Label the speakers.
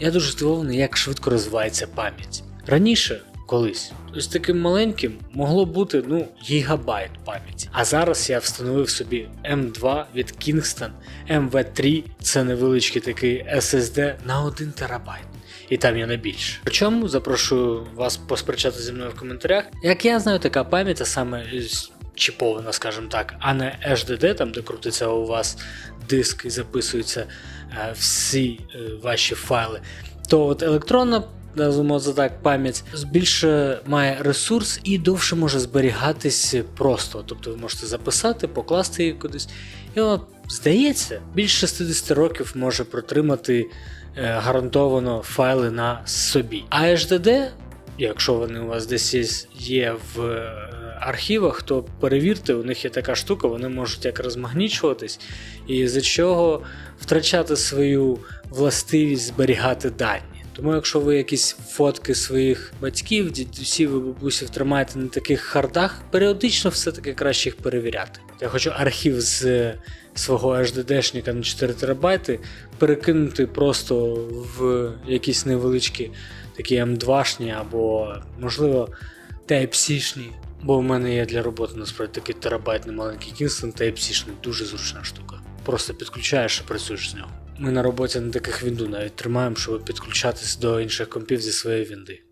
Speaker 1: Я дуже здивований, як швидко розвивається пам'ять. Раніше, колись, з таким маленьким могло бути ну гігабайт пам'яті. А зараз я встановив собі M2 від Kingston MV3, це невеличкий такий SSD на 1 терабайт. І там є не більше. Причому запрошую вас посперечати зі мною в коментарях. Як я знаю, така пам'ять, а саме з- чіпована, скажімо так, а не HDD, там де крутиться у вас диск і записуються е, всі е, ваші файли. То от електронна, це так, пам'ять більше має ресурс і довше може зберігатись просто. Тобто ви можете записати, покласти її кудись. І вона, здається, більше 60 років може протримати е, гарантовано файли на собі. А HDD, якщо вони у вас десь є, в архівах, то перевірте, у них є така штука, вони можуть як розмагнічуватись, і за чого втрачати свою властивість зберігати дані. Тому, якщо ви якісь фотки своїх батьків, дідусів і бабусів тримаєте на таких хардах, періодично все-таки краще їх перевіряти. Я хочу архів з е, свого HDD-шника на 4 терабайти перекинути просто в якісь невеличкі такі М2-шні або, можливо, Type-C-шні. Бо в мене є для роботи насправді такий терабайтний маленький Kingston Type-C-шний, дуже зручна штука. Просто підключаєш і працюєш з нього. Ми на роботі на таких вінду навіть тримаємо, щоб підключатись до інших компів зі своєї вінди.